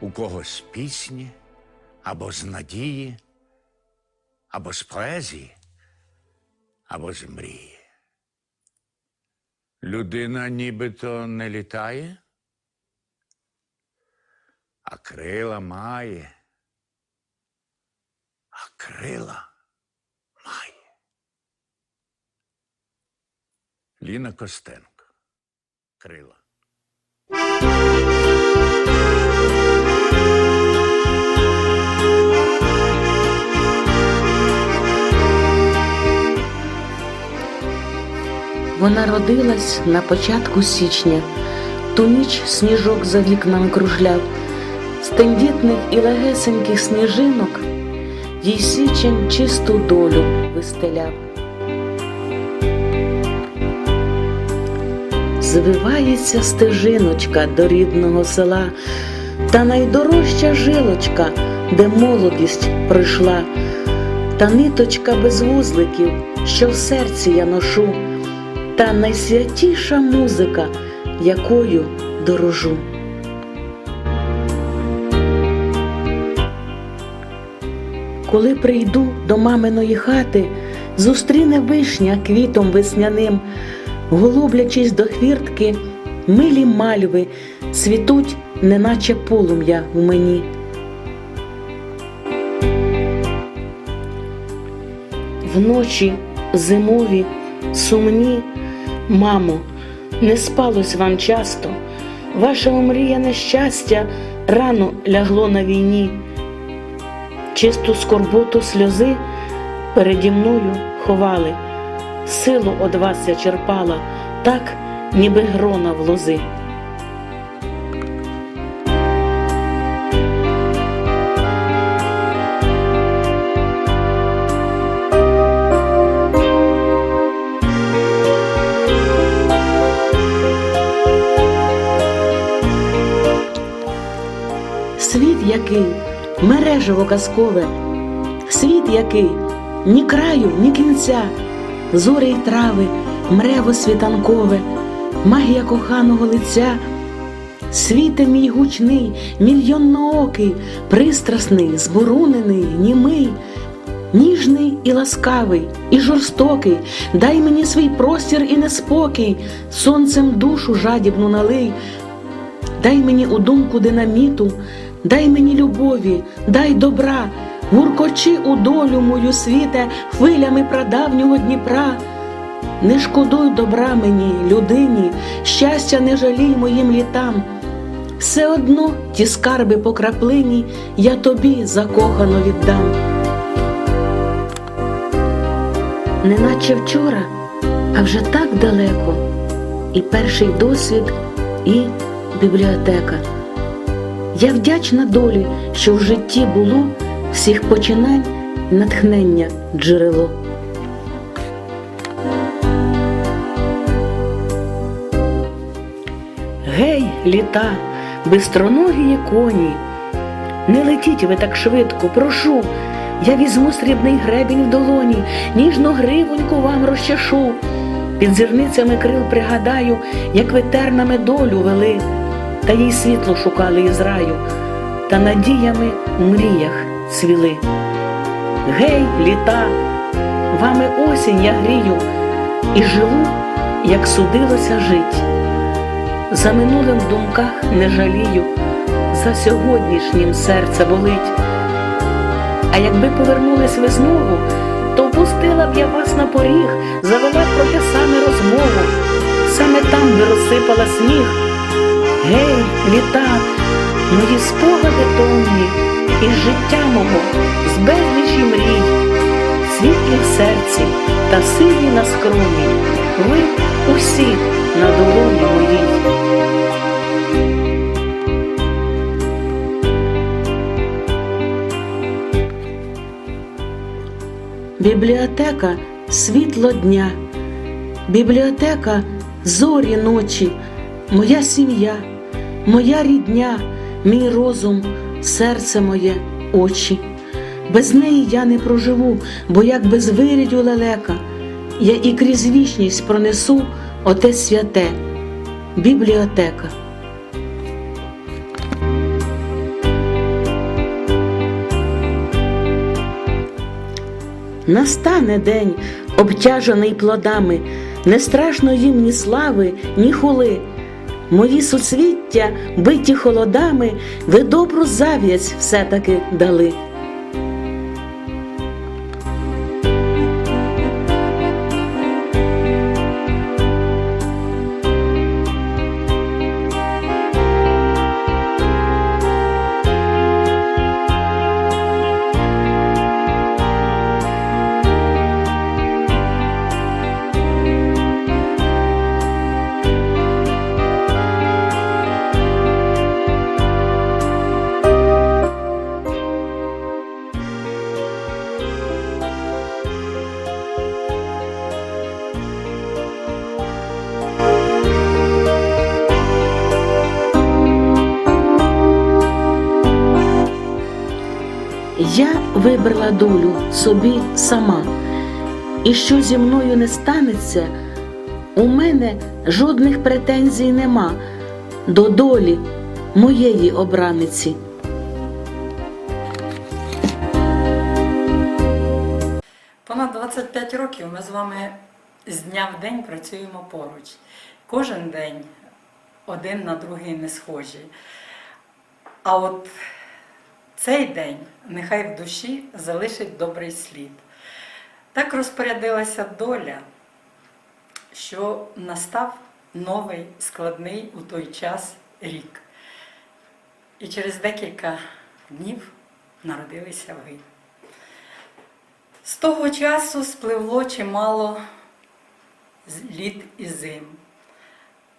у кого з пісні, або з надії, або з поезії, або з мрії. Людина нібито не літає, а крила має, а крила має. Ліна Костенко. Крила. Вона родилась на початку січня, ту ніч сніжок за вікнами кружляв, з тендітних і легесеньких сніжинок їй січень чисту долю вистеляв. Звивається стежиночка до рідного села, та найдорожча жилочка, де молодість пройшла, та ниточка без вузликів, що в серці я ношу та найсвятіша музика, якою дорожу. Коли прийду до маминої хати, зустріне вишня квітом весняним, голублячись до хвіртки, милі мальви цвітуть, неначе полум'я в мені. Вночі зимові сумні, мамо, не спалось вам часто, ваше омріяне щастя рано лягло на війні, чисту скорботу сльози переді мною ховали, силу од вас я черпала, так, ніби грона в лози. Який, мережево казкове, світ який, ні краю, ні кінця, зорі й трави, мрево світанкове, магія коханого лиця, світе мій гучний, мільйонноокий, пристрасний, зборунений, німий, ніжний і ласкавий, і жорстокий, дай мені свій простір і неспокій, сонцем душу жадібну налий. Дай мені у думку динаміту, дай мені любові, дай добра, гуркочи у долю мою світе хвилями прадавнього Дніпра. Не шкодуй добра мені, людині, щастя не жалій моїм літам. Все одно ті скарби по краплині я тобі закохано віддам. Неначе вчора, а вже так далеко, і перший досвід, і бібліотека. Я вдячна долі, що в житті було всіх починань натхнення джерело. Гей, літа, бистроногі коні, не летіть ви так швидко, прошу. Я візьму срібний гребінь в долоні, ніжно гривоньку вам розчешу. Під зірницями крил пригадаю, як ви тернами долю вели, та їй світло шукали із раю, та надіями в мріях цвіли. Гей, літа, вами осінь я грію і живу, як судилося жить. За минулим в думках не жалію, за сьогоднішнім серце болить. А якби повернулись ви знову, то впустила б я вас на поріг, завела б про те саме розмову, саме там би розсипала сніг. Гей, літа, мої спогади повні і життя мого з безлічі мрій, світлі в серці та сині на скроні, ви усі на долоні моїй. Бібліотека світло дня, бібліотека зорі ночі, моя сім'я моя рідня, мій розум, серце моє, очі. Без неї я не проживу, бо як без вирідю лелека, я і крізь вічність пронесу оте святе, бібліотека. Настане день, обтяжений плодами, не страшно їм ні слави, ні хули. Мої суцвіття, биті холодами, ви добру зав'язь все-таки дали. Вибрала долю собі сама, і що зі мною не станеться, у мене жодних претензій нема до долі моєї обраниці. Понад 25 років ми з вами з дня в день працюємо поруч. Кожен день один на другий не схожі. А от цей день нехай в душі залишить добрий слід. Так розпорядилася доля, що настав новий складний у той час рік. І через декілька днів народилися ви. З того часу спливло чимало літ і зим.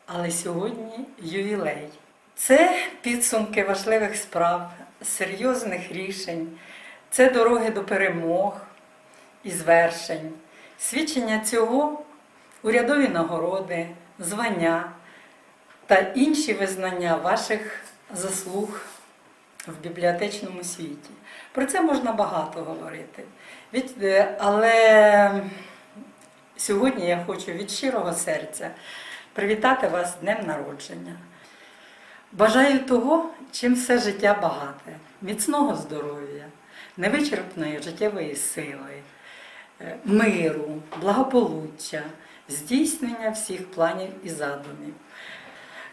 Але сьогодні ювілей. Це підсумки важливих справ, серйозних рішень, це дороги до перемог і звершень. Свідчення цього урядові нагороди, звання та інші визнання ваших заслуг в бібліотечному світі. Про це можна багато говорити. Е, але сьогодні я хочу від щирого серця привітати вас з днем народження. Бажаю того, чим все життя багате, міцного здоров'я, невичерпної життєвої сили, е, миру, благополуччя, здійснення всіх планів і задумів,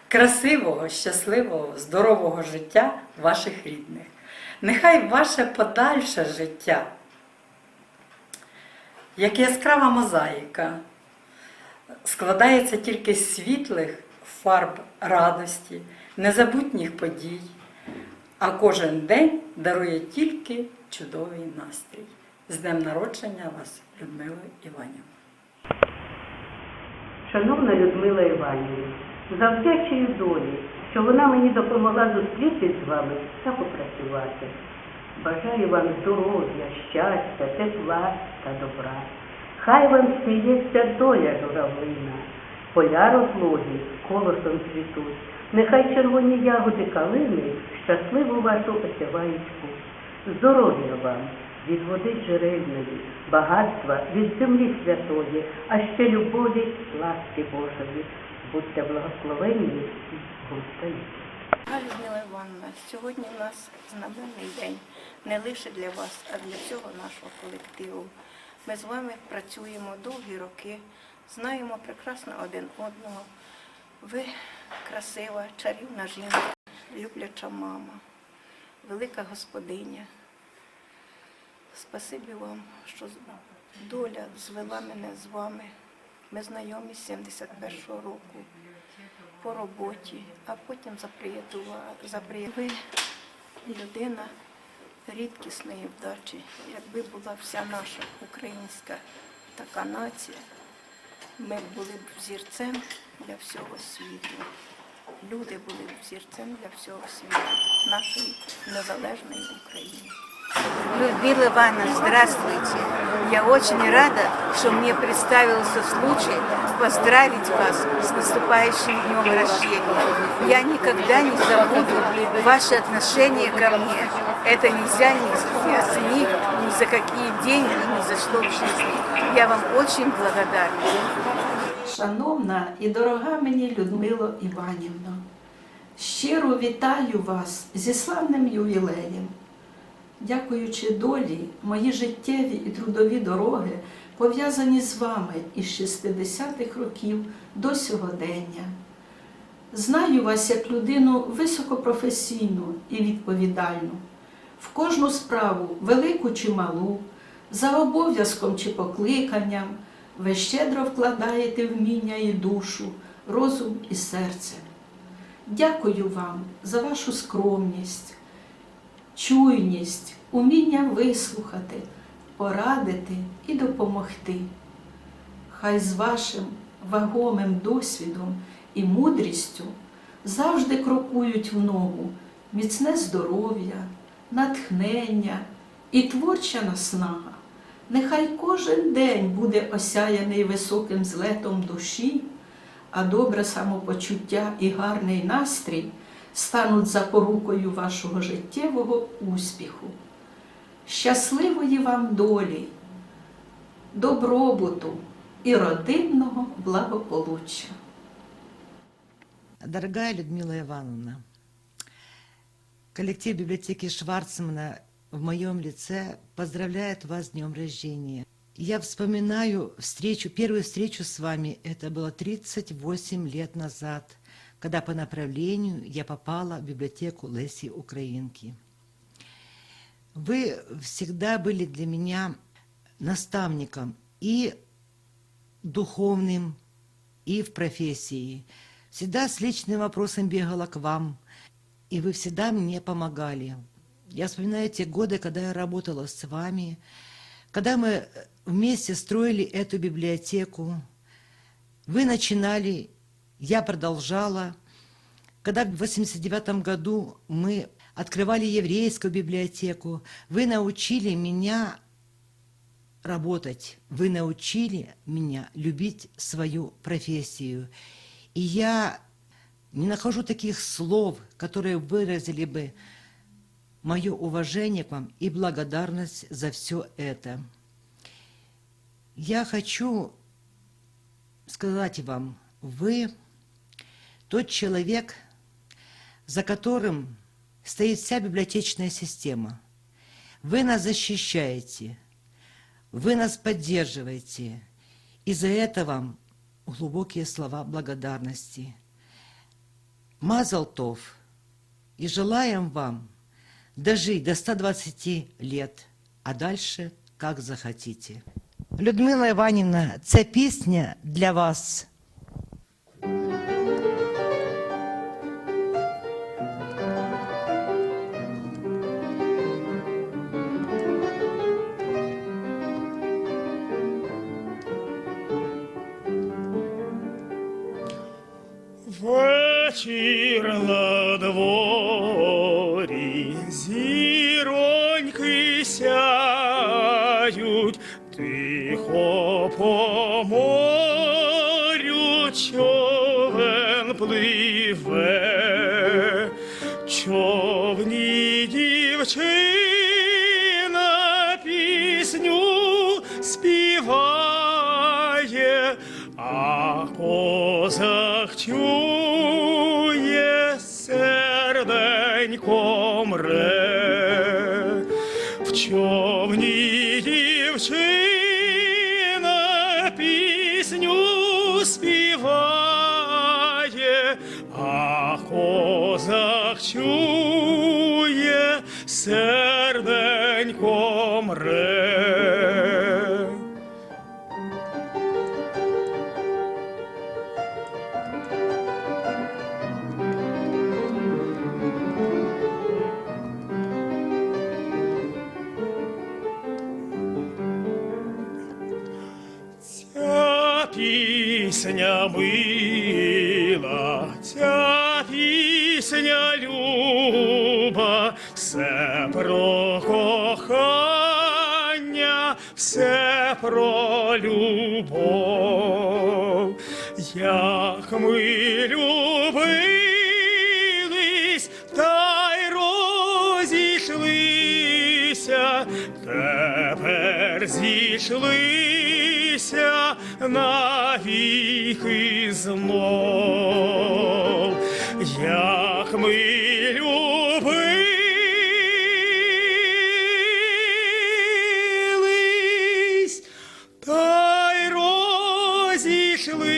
красивого, щасливого, здорового життя ваших рідних. Нехай ваше подальше життя, як яскрава мозаїка, складається тільки з світлих фарб радості, незабутніх подій, а кожен день дарує тільки чудовий настрій. З днем народження вас, Людмила Іванівна. Шановна Людмила Іванівна, завдячую долі, що вона мені допомогла зустрітись з вами та попрацювати. Бажаю вам здоров'я, щастя, тепла та добра. Хай вам сміється доля журавлина, поля розлогі колосом цвітуть. Нехай червоні ягоди калини щасливо вашу осявають Здоров'я вам від води джерельної, багатства від землі святої, а ще любові, ласки Божої. Будьте благословенні і. Дорога Людмила Івановна, сьогодні у нас знаменний день не лише для вас, а для всього нашого колективу. Ми з вами працюємо довгі роки, знаємо прекрасно один одного. Ви красива, чарівна жінка, любляча мама, велика господиня. Спасибі вам, що доля звела мене з вами. Ми знайомі з 71-го року по роботі, а потім заприятували. Ви людина рідкісної вдачі. Якби була вся наша українська така нація, ми були б взірцем для всього світу. Люди були б взірцем для всього світу, нашої незалежної України. Людмила Ивановна, здравствуйте. Я очень рада, что мне представился случай поздравить вас с наступающим днем рождения. Я никогда не забуду ваше отношение ко мне. Это нельзя ни оценить ни за какие деньги, ни за что в жизни. Я вам очень благодарна. Шановна і дорога мені Людмило Іванівно, щиро вітаю вас зі славним ювілеєм. Дякуючи долі, мої життєві і трудові дороги пов'язані з вами із 60-х років до сьогодення. Знаю вас як людину високопрофесійну і відповідальну. В кожну справу, велику чи малу, за обов'язком чи покликанням, ви щедро вкладаєте вміння і душу, розум і серце. Дякую вам за вашу скромність, чуйність, уміння вислухати, порадити і допомогти. Хай з вашим вагомим досвідом і мудрістю завжди крокують в ногу міцне здоров'я, натхнення і творча наснага. Нехай кожен день буде осяяний високим злетом душі, а добре самопочуття і гарний настрій стануть запорукою вашого життєвого успіху. Щасливої вам долі, добробуту і родинного благополуччя. Дорогая Людмила Ивановна, коллектив библиотеки Шварцмана в моем лице поздравляет вас с днем рождения. Я вспоминаю встречу, первую встречу с вами, это было 38 лет назад, когда по направлению я попала в библиотеку Леси Украинки. Вы всегда были для меня наставником и духовным, и в профессии. Всегда с личным вопросом бегала к вам, и вы всегда мне помогали. Я вспоминаю те годы, когда я работала с вами, когда мы вместе строили эту библиотеку. Вы начинали, я продолжала. Когда в 89 году мы открывали еврейскую библиотеку, вы научили меня работать, вы научили меня любить свою профессию. И я не нахожу таких слов, которые выразили бы мое уважение к вам и благодарность за все это. Я хочу сказать вам, вы тот человек, за которым стоит вся библиотечная система. Вы нас защищаете, вы нас поддерживаете, и за это вам глубокие слова благодарности. Мазалтов, и желаем вам дожить до 120 лет, а дальше как захотите. Людмила Іванівна, ця пісня для вас. Вечір А козак чує серденько мре. В човні пісня мила, ця пісня люба, все про кохання про любов, як ми любились, та й розійшлися, тепер зійшлися навіки знов, як ми любились, та й розійшлися,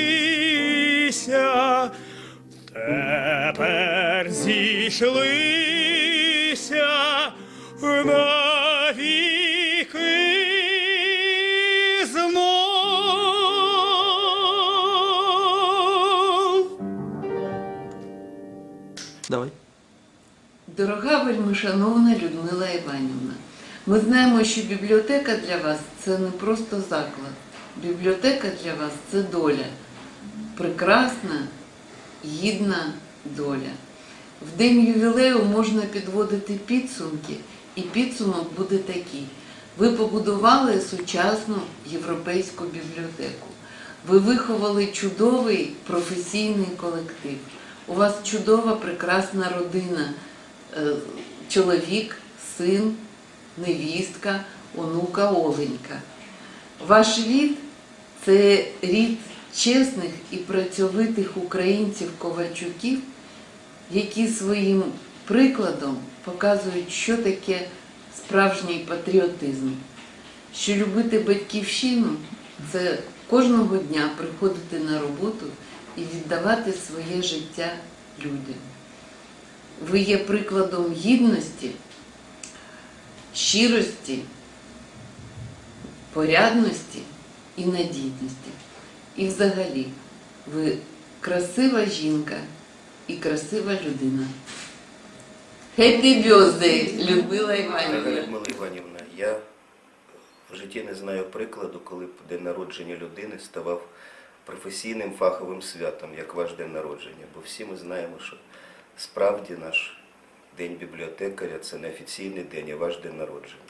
тепер зійшлися Вельмишановна Людмила Іванівна, ми знаємо, що бібліотека для вас це не просто заклад. Бібліотека для вас це доля. Прекрасна, гідна доля. В день ювілею можна підводити підсумки, і підсумок буде такий. Ви побудували сучасну європейську бібліотеку. Ви виховали чудовий професійний колектив. У вас чудова, прекрасна родина. Чоловік, син, невістка, онука Оленька. Ваш рід це рід чесних і працьовитих українців-ковальчуків, які своїм прикладом показують, що таке справжній патріотизм. Що любити батьківщину це кожного дня приходити на роботу і віддавати своє життя людям. Ви є прикладом гідності, щирості, порядності і надійності. І взагалі, ви красива жінка і красива людина. Happy birthday, Людмила Іванівна. Людмила Іванівна, я в житті не знаю прикладу, коли б день народження людини ставав професійним фаховим святом, як ваш день народження. Бо всі ми знаємо, що справді наш день бібліотекаря це не офіційний день, а ваш день народження.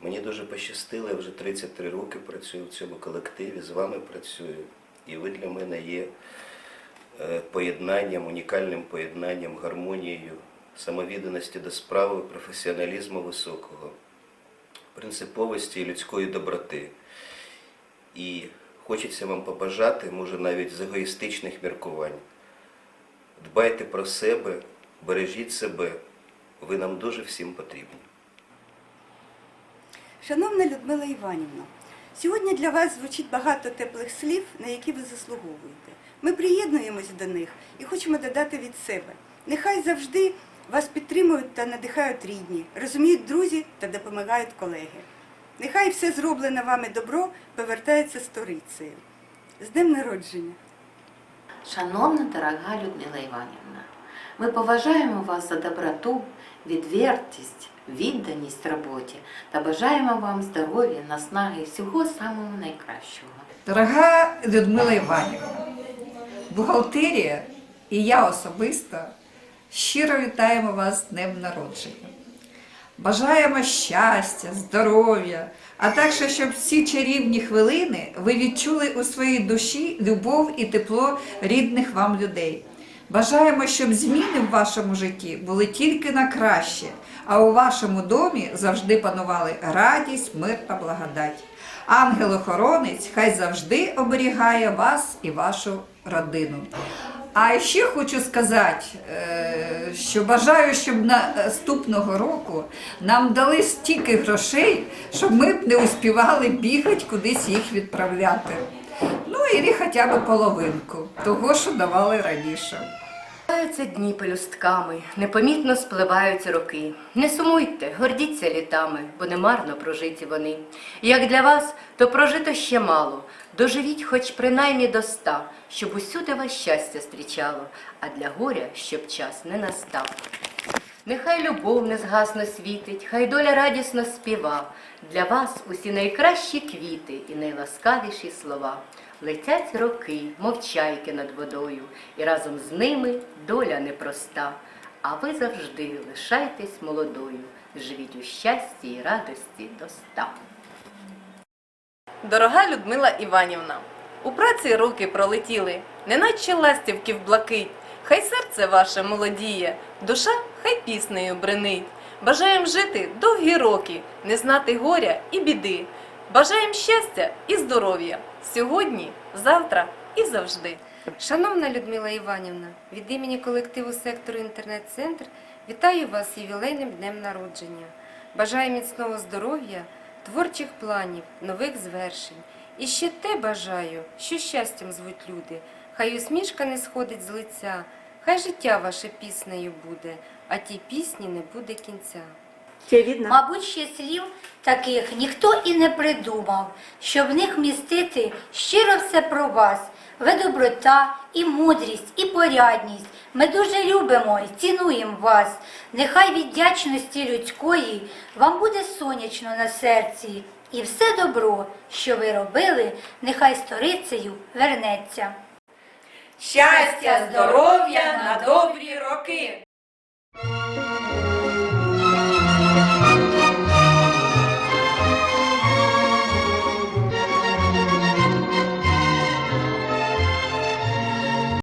Мені дуже пощастило, я вже 33 роки працюю в цьому колективі, з вами працюю. І ви для мене є е, поєднанням, унікальним поєднанням, гармонією, самовідданості до справи, професіоналізму високого, принциповості і людської доброти. І хочеться вам побажати, може навіть з егоїстичних міркувань. Дбайте про себе, бережіть себе, ви нам дуже всім потрібні. Шановна Людмила Іванівна, сьогодні для вас звучить багато теплих слів, на які ви заслуговуєте. Ми приєднуємось до них і хочемо додати від себе. Нехай завжди вас підтримують та надихають рідні, розуміють друзі та допомагають колеги. Нехай все зроблене вами добро повертається сторицею. З днем народження! Шановна дорога Людмила Іванівна, ми поважаємо вас за доброту, відвертість, відданість роботі та бажаємо вам здоров'я, наснаги і всього самого найкращого. Дорога Людмила Іванівна, бухгалтерія і я особисто щиро вітаємо вас з днем народження. Бажаємо щастя, здоров'я, а також, щоб всі чарівні хвилини ви відчули у своїй душі любов і тепло рідних вам людей. Бажаємо, щоб зміни в вашому житті були тільки на краще, а у вашому домі завжди панували радість, мир та благодать. Ангел-охоронець хай завжди оберігає вас і вашу родину. А ще хочу сказати, е, що бажаю, щоб наступного року нам дали стільки грошей, щоб ми б не успівали бігати кудись їх відправляти. Ну і хоча б половинку того, що давали раніше. Спливаються дні пелюстками, непомітно спливаються роки. Не сумуйте, гордіться літами, бо немарно прожиті вони. Як для вас, то прожито ще мало. Доживіть хоч принаймні до ста, щоб усюди вас щастя зустрічало, а для горя, щоб час не настав. Нехай любов не згасно світить, хай доля радісно співа. Для вас усі найкращі квіти і найласкавіші слова. Летять роки, мов чайки над водою, і разом з ними доля непроста. А ви завжди лишайтесь молодою, живіть у щасті і радості до ста. Дорога Людмила Іванівна, у праці руки пролетіли, неначе ластівки в блакить. Хай серце ваше молодіє, душа хай піснею бренить. Бажаєм жити довгі роки, не знати горя і біди. Бажаєм щастя і здоров'я сьогодні, завтра і завжди. Шановна Людмила Іванівна, від імені колективу сектору інтернет-центр вітаю вас з ювілейним днем народження. Бажаю міцного здоров'я, творчих планів, нових звершень. І ще те бажаю, що щастям звуть люди. Хай усмішка не сходить з лиця, хай життя ваше піснею буде, а тій пісні не буде кінця. Мабуть, ще слів таких ніхто і не придумав, щоб в них містити щиро все про вас. Ви доброта, і мудрість, і порядність. Ми дуже любимо і цінуємо вас. Нехай від вдячності людської вам буде сонячно на серці, і все добро, що ви робили, нехай сторицею вернеться. Щастя, здоров'я на добрі роки!